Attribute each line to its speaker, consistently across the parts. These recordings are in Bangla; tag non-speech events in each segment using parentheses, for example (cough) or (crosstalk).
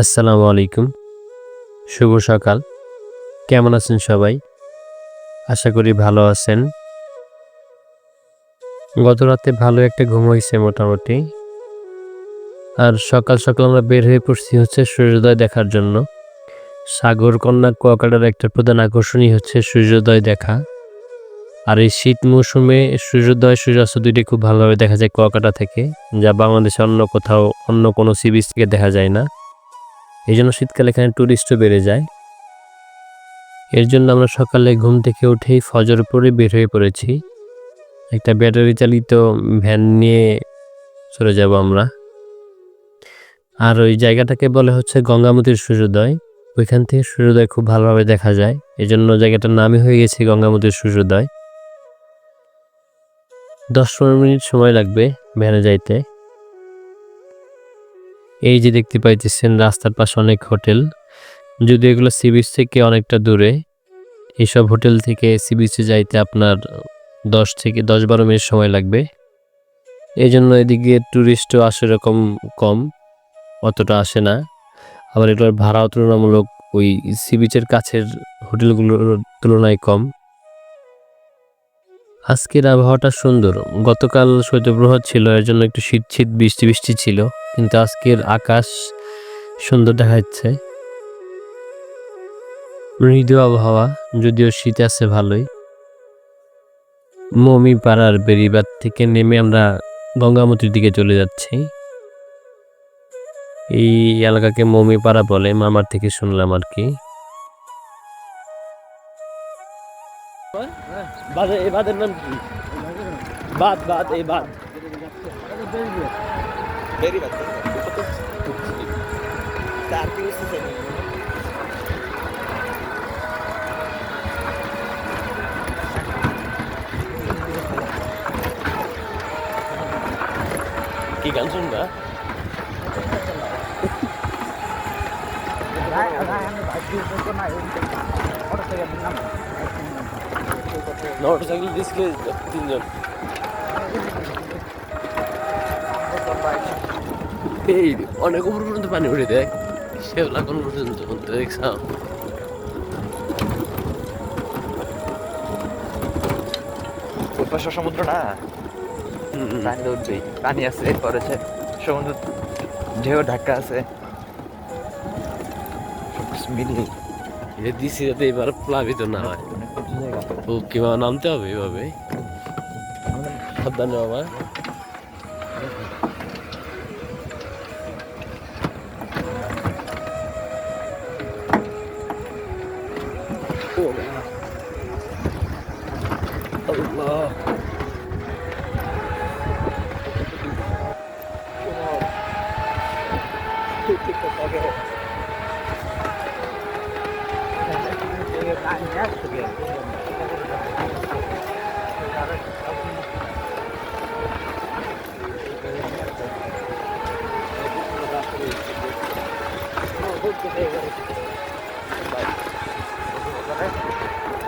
Speaker 1: আসসালামু আলাইকুম। শুভ সকাল। কেমন আছেন সবাই? আশা করি ভালো আছেন। গত রাতে ভালো একটা ঘুম হয়েছে মোটামুটি। আর সকাল সকাল আমরা বের হয়ে পড়ছি হচ্ছে সূর্যোদয় দেখার জন্য। সাগর, কন্যা, কুয়াকাটার একটা প্রধান আকর্ষণই হচ্ছে সূর্যোদয় দেখা। আর এই শীত মৌসুমে সূর্যোদয়, সূর্যাস্ত দুইটি খুব ভালোভাবে দেখা যায় কুয়াকাটা থেকে, যা বাংলাদেশে অন্য কোথাও অন্য কোনো সি বিচ থেকে দেখা যায় না। এই জন্য শীতকালে এখানে ট্যুরিস্টও বেড়ে যায়। এর জন্য আমরা সকালে ঘুম থেকে উঠেই ফজর পরে বের হয়ে পড়েছি। একটা ব্যাটারি চালিত ভ্যান নিয়ে চলে যাব আমরা। আর ওই জায়গাটাকে বলে হচ্ছে গঙ্গামতির সূর্যোদয়। ওইখান থেকে সূর্যোদয় খুব ভালোভাবে দেখা যায়। এই জন্য জায়গাটার নামই হয়ে গেছে গঙ্গামতির সূর্যোদয়। দশ পনেরো মিনিট সময় লাগবে ভ্যানে যাইতে। এই যে দেখতে পাইতেছেন, রাস্তার পাশে অনেক হোটেল। যদি এগুলো সি বিচ থেকে অনেকটা দূরে। এইসব হোটেল থেকে সি বিচে যাইতে আপনার দশ থেকে দশ বারো মিনিট সময় লাগবে। এই জন্য এদিকে ট্যুরিস্টও আসে এরকম কম, অতটা আসে না। আবার এগুলোর ভাড়াও তুলনামূলক ওই সি বিচের কাছের হোটেলগুলোর তুলনায় কম। আজকের আবহাওয়াটা সুন্দর। গতকাল শৈত্যপ্রবাহ ছিল, এর জন্য একটু শীত শীত বৃষ্টি বৃষ্টি ছিল, কিন্তু আজকের আকাশ সুন্দর দেখা যাচ্ছে মৃদু আবহাওয়া, যদিও শীত আছে ভালোই। মমি পাড়ার বেরিবাদ থেকে নেমে আমরা গঙ্গামতির দিকে চলে যাচ্ছি। এই এলাকাকে মমি পাড়া বলে, মামার থেকে শুনলাম আর কি। এই বাদের নাম কি? বাদ বাদ এই বাদ। কি গান শুনবা? মোটরসাইকেল ডিসকে তিনজন এই অনেক উপর পর্যন্ত পানি উঠে দেখ শেওলা কোন পর্যন্ত দেখছ
Speaker 2: ওই পাশে সমুদ্র না? পানি উঠবেই। পানি আছে করেছে সমুদ্র ঢেউ ঢাকা আছে। সবকিছু মিলিয়ে।
Speaker 1: দিছি যাতে এবার প্লাবিত না হয়।
Speaker 2: অনেক জায়গা।
Speaker 1: ও কীভাবে নামতে হবে এভাবে সাবধানে বাবা।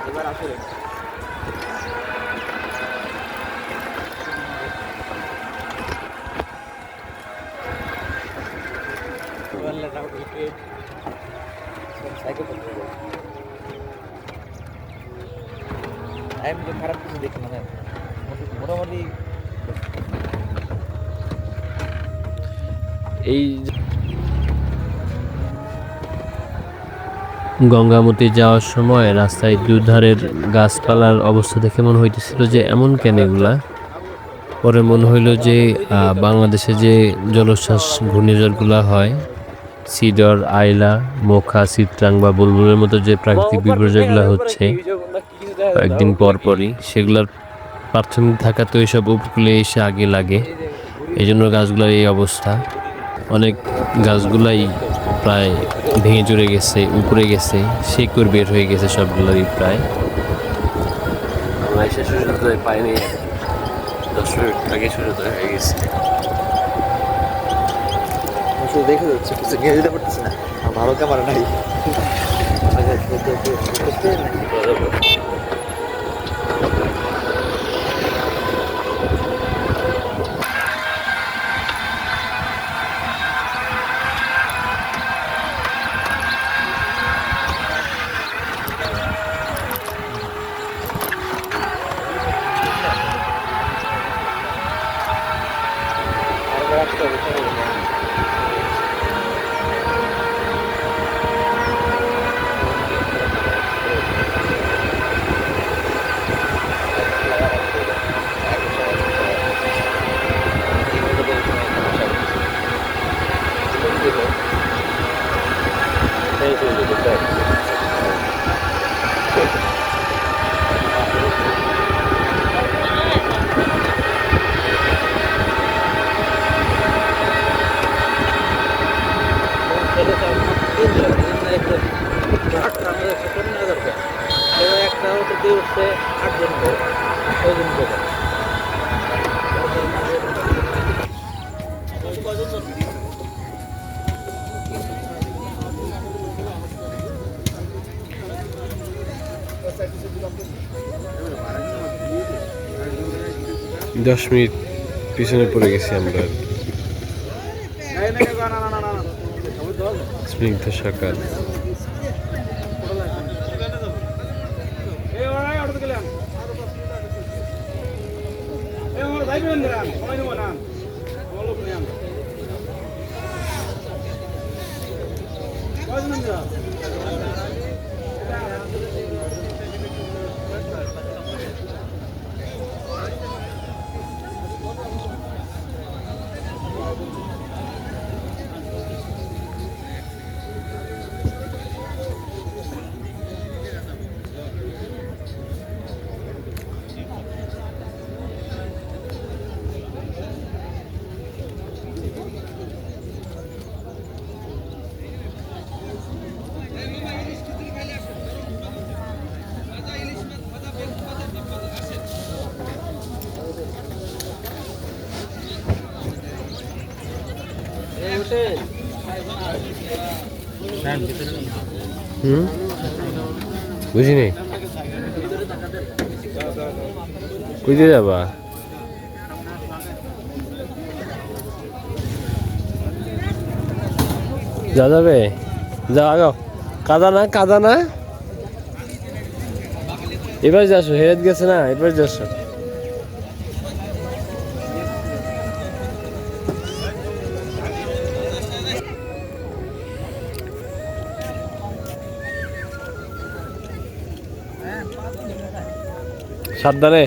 Speaker 2: এবার আসলে আমি তো খারাপ কিছু দেখি মানে মোটামুটি
Speaker 1: এই গঙ্গামতি যাওয়ার সময় রাস্তায় দুধারের গাছপালার অবস্থা দেখে মনে হইতেছিল যে এমন কেন এগুলা? পরে মনে হইল যে বাংলাদেশে যে জলোচ্ছ্বাস ঘূর্ণিঝড়গুলা হয়, সিডর, আইলা, মোখা, চিত্রাং বা বুলবুলের মতো যে প্রাকৃতিক বিপর্যয়গুলো হচ্ছে একদিন পর পরই সেগুলোর প্রাথমিক থাকা তো এইসব উপকূলে এসে আগে লাগে। এই জন্য গাছগুলোর এই অবস্থা। অনেক গাছগুলাই প্রায় ভেঙে চড়ে গেছে উপরে গেছে শেকড় বের হয়ে গেছে সবগুলোরই প্রায়। আমরা এসে সূর্যোদয় পাইনি। দশ মিনিট আগে সূর্যোদয় হয়ে গেছে।
Speaker 2: শুধু দেখে যাচ্ছে কিছু যেতে পারতেছে না। ভালো ক্যামেরা নাই। (laughs)
Speaker 3: দিয়ে উঠছে আটজন ছয়জন করে
Speaker 1: দশ মিনিট পিছনে পড়ে গেছি আমরা স্নিগ্ধ সকাল Thank you. হুম? বুঝে যাবা? যা যাবে? যাও আগাও। কাদা না কাদা না? এবার যাসো, হেরাত গেছে না, এবার যাসো। সাবধানে।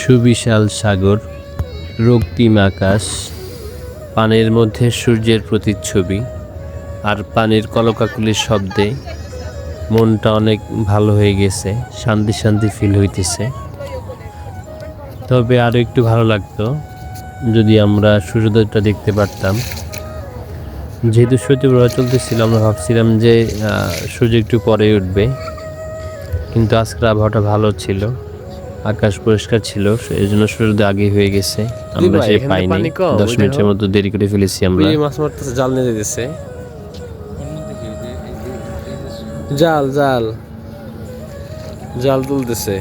Speaker 1: সুবিশাল সাগর রক্তিম আকাশ পানির মধ্যে সূর্যের প্রতিচ্ছবি আর পানির কলকাকুলির শব্দে মনটা অনেক ভালো হয়ে গেছে, শান্তি শান্তি ফিল হইতেছে। তবে আরও একটু ভালো লাগতো যদি আমরা সূর্যোদয়টা দেখতে পারতাম। যেহেতু সূর্যপ্রভা চলতেছিল, আমরা ভাবছিলাম যে সূর্য একটু পরে উঠবে। কিন্তু আজকের আবহাওয়াটা ভালো ছিল। আকাশ পরিষ্কার ছিল এই জন্য সূর্যোদয় আগে হয়ে গেছে। আমরা
Speaker 4: এখানে
Speaker 1: পাইনি দশ মিনিটের। মতো দেরি করে ফেলেছি আমরা।
Speaker 4: মাছ মারতেছে জাল নিয়ে দিতেছে জাল জাল। জাল তুলতেছে।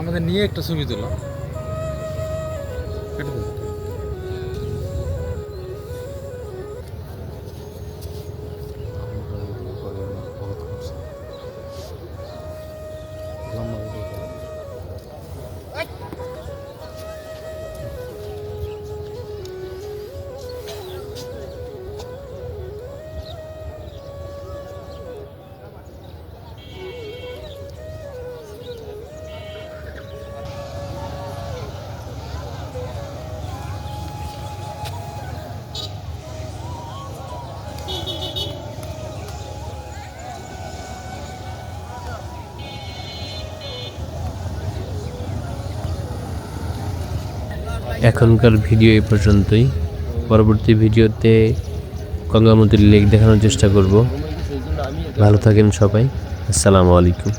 Speaker 3: আমাদের নিয়ে একটা ছবি তোলো।
Speaker 1: এখনকার ভিডিও এই পর্যন্তই। পরবর্তী ভিডিওতে গঙ্গামতির লেক দেখানোর চেষ্টা করব। ভালো থাকেন সবাই। আসসালামু আলাইকুম।